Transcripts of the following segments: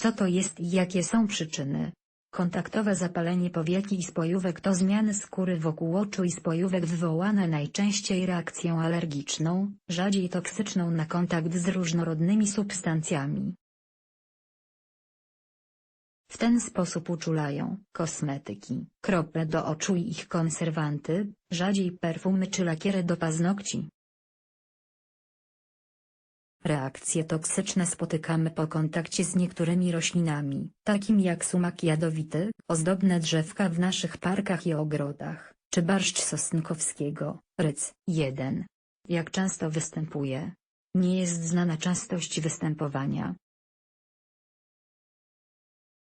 Co to jest i jakie są przyczyny? Kontaktowe zapalenie powieki i spojówek to zmiany skóry wokół oczu i spojówek wywołane najczęściej reakcją alergiczną, rzadziej toksyczną na kontakt z różnorodnymi substancjami. W ten sposób uczulają kosmetyki, krople do oczu i ich konserwanty, rzadziej perfumy czy lakiery do paznokci. Reakcje toksyczne spotykamy po kontakcie z niektórymi roślinami, takimi jak sumak jadowity, ozdobne drzewka w naszych parkach i ogrodach, czy barszcz sosnkowskiego, ryc. 1. Jak często występuje? Nie jest znana częstość występowania.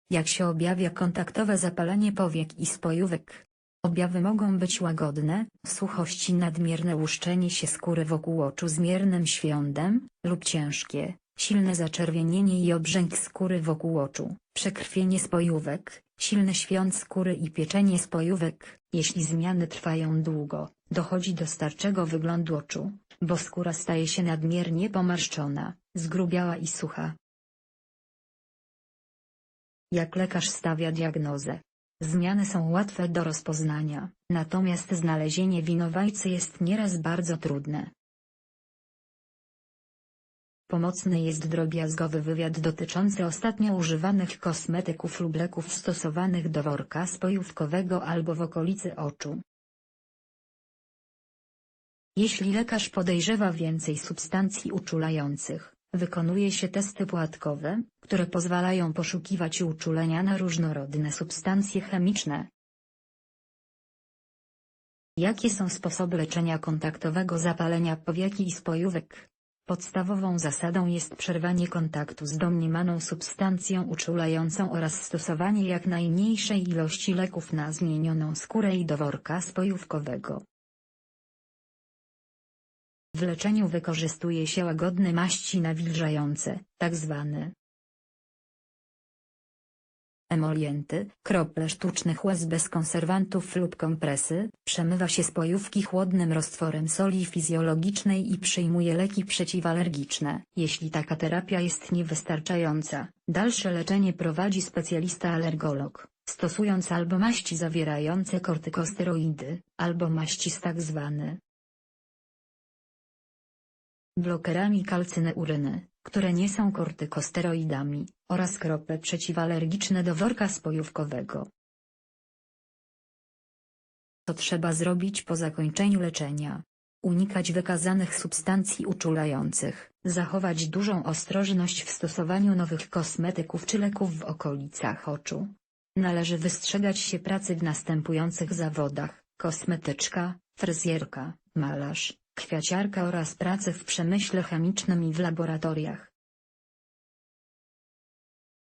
Jak się objawia kontaktowe zapalenie powiek i spojówek? Objawy mogą być łagodne, suchość i nadmierne łuszczenie się skóry wokół oczu z miernym świądem, lub ciężkie, silne zaczerwienienie i obrzęk skóry wokół oczu, przekrwienie spojówek, silny świąt skóry i pieczenie spojówek. Jeśli zmiany trwają długo, dochodzi do starczego wyglądu oczu, bo skóra staje się nadmiernie pomarszczona, zgrubiała i sucha. Jak lekarz stawia diagnozę? Zmiany są łatwe do rozpoznania, natomiast znalezienie winowajcy jest nieraz bardzo trudne. Pomocny jest drobiazgowy wywiad dotyczący ostatnio używanych kosmetyków lub leków stosowanych do worka spojówkowego albo w okolicy oczu. Jeśli lekarz podejrzewa więcej substancji uczulających, wykonuje się testy płatkowe, które pozwalają poszukiwać uczulenia na różnorodne substancje chemiczne. Jakie są sposoby leczenia kontaktowego zapalenia powieki i spojówek? Podstawową zasadą jest przerwanie kontaktu z domniemaną substancją uczulającą oraz stosowanie jak najmniejszej ilości leków na zmienioną skórę i do worka spojówkowego. W leczeniu wykorzystuje się łagodne maści nawilżające, tzw. emolienty, krople sztucznych łez bez konserwantów lub kompresy, przemywa się spojówki chłodnym roztworem soli fizjologicznej i przyjmuje leki przeciwalergiczne. Jeśli taka terapia jest niewystarczająca, dalsze leczenie prowadzi specjalista alergolog, stosując albo maści zawierające kortykosteroidy, albo maści z tzw blokerami kalcyny uryny, które nie są kortykosteroidami, oraz krople przeciwalergiczne do worka spojówkowego. Co trzeba zrobić po zakończeniu leczenia? Unikać wykazanych substancji uczulających, zachować dużą ostrożność w stosowaniu nowych kosmetyków czy leków w okolicach oczu. Należy wystrzegać się pracy w następujących zawodach, kosmetyczka, fryzjerka, malarz, kwiaciarka oraz pracy w przemyśle chemicznym i w laboratoriach.